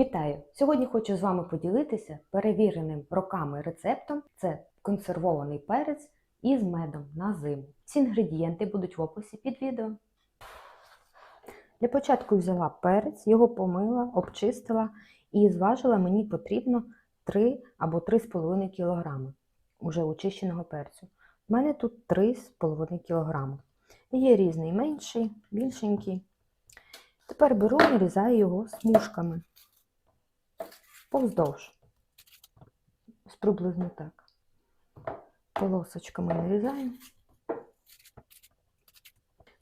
Вітаю! Сьогодні хочу з вами поділитися перевіреним роками рецептом. Це консервований перець із медом на зиму. Всі інгредієнти будуть в описі під відео. Для початку взяла перець, його помила, обчистила і зважила мені потрібно 3 або 3,5 кг уже очищеного перцю. У мене тут 3,5 кг. Є різний менший, більшенький. Тепер беру і нарізаю його смужками повздовж. Приблизно так. Полосочками нарізаю.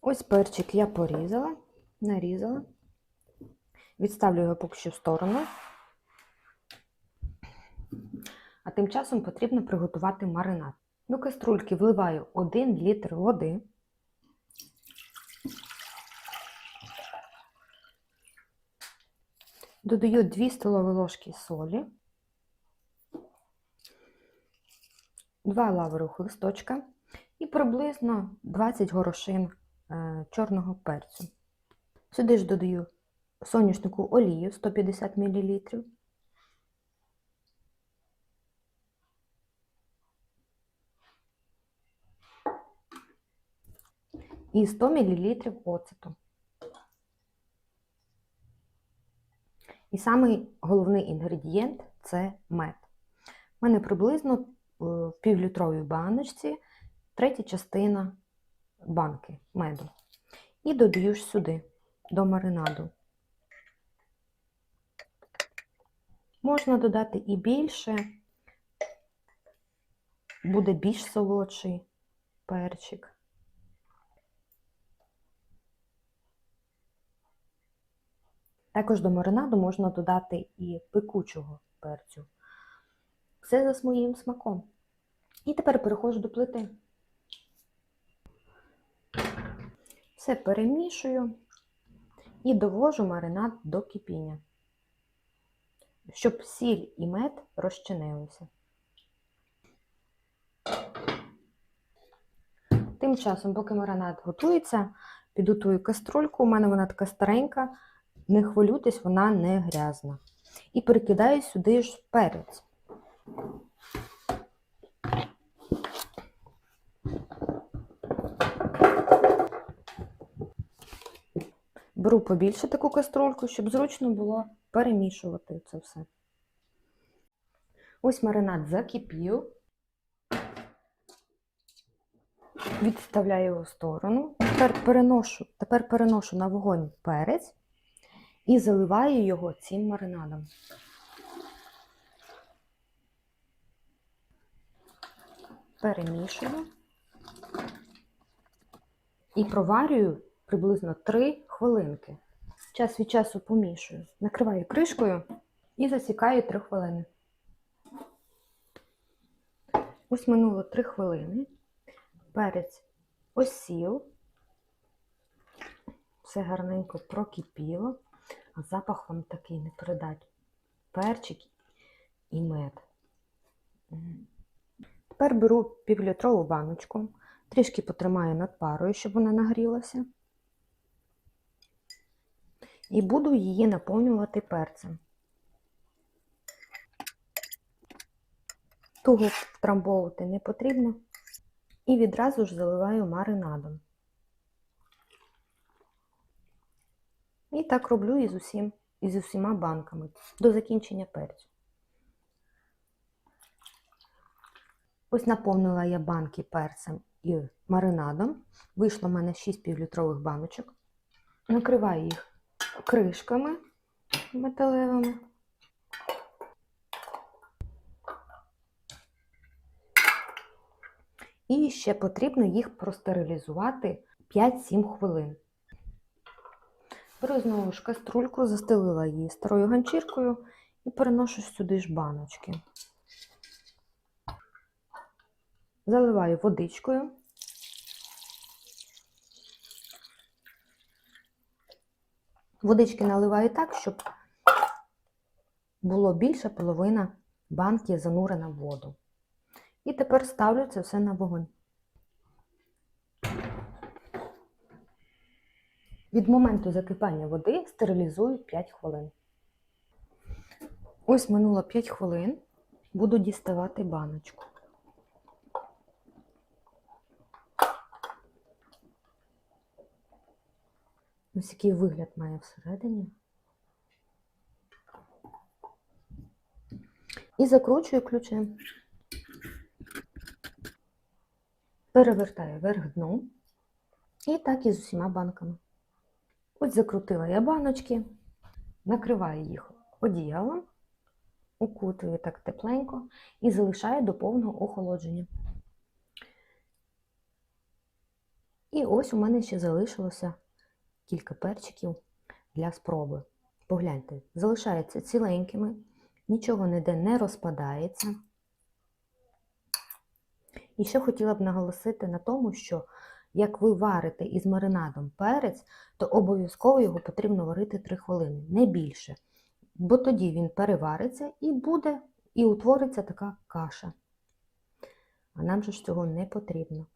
Ось перчик я порізала, нарізала. Відставлю його поки що в сторону. А тим часом потрібно приготувати маринад. До каструльки вливаю 1 літр води. Додаю 2 столові ложки солі, 2 лаврових листочка і приблизно 20 горошин е, чорного перцю. Сюди ж додаю соняшнику олію 150 мл. І 100 мл оцету. І самий головний інгредієнт це мед. У мене приблизно е, в півлітровій баночці третя частина банки меду. І додаю ж сюди до маринаду. Можна додати і більше, буде більш солодший перчик. Також до маринаду можна додати і пекучого перцю. Все за своїм смаком. І тепер переходжу до плити. Все перемішую і довожу маринад до кипіння, щоб сіль і мед розчинилися. Тим часом, поки маринад готується, підготую каструльку. У мене вона така старенька. Не хвилюйтесь, вона не грязна. І перекидаю сюди ж перець. Беру побільше таку каструльку, щоб зручно було перемішувати це все. Ось маринад закипів. Відставляю його в сторону. Тепер переношу, тепер переношу на вогонь перець і заливаю його цим маринадом. Перемішую і проварюю приблизно 3 хвилинки. Час від часу помішую. Накриваю кришкою і засікаю 3 хвилини. Ось минуло 3 хвилини. Перець осів. Все гарненько прокипіло а запах вам такий не передать. Перчик і мед. Тепер беру півлітрову баночку, трішки потримаю над парою, щоб вона нагрілася. І буду її наповнювати перцем. Туго втрамбовувати не потрібно. І відразу ж заливаю маринадом. І так роблю із усім, із усіма банками до закінчення перцю. Ось наповнила я банки перцем і маринадом. Вийшло в мене 6 півлітрових баночок. Накриваю їх кришками металевими. І ще потрібно їх простерилізувати 5-7 хвилин. Беру знову ж каструльку, застелила її старою ганчіркою і переношу сюди ж баночки. Заливаю водичкою. Водички наливаю так, щоб було більше половина банки занурена в воду. І тепер ставлю це все на вогонь. Від моменту закипання води стерилізую 5 хвилин. Ось минуло 5 хвилин. Буду діставати баночку. Ось який вигляд має всередині. І закручую ключем. Перевертаю вверх дном. І так і з усіма банками. Ось закрутила я баночки, накриваю їх одіялом, укутую так тепленько і залишаю до повного охолодження. І ось у мене ще залишилося кілька перчиків для спроби. Погляньте, залишаються ціленькими, нічого ніде не розпадається. І ще хотіла б наголосити на тому, що як ви варите із маринадом перець, то обов'язково його потрібно варити 3 хвилини, не більше. Бо тоді він перевариться і буде, і утвориться така каша. А нам же ж цього не потрібно.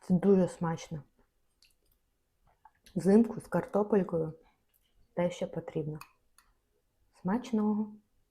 Це дуже смачно. Взимку з картопелькою те, що потрібно. Смачного!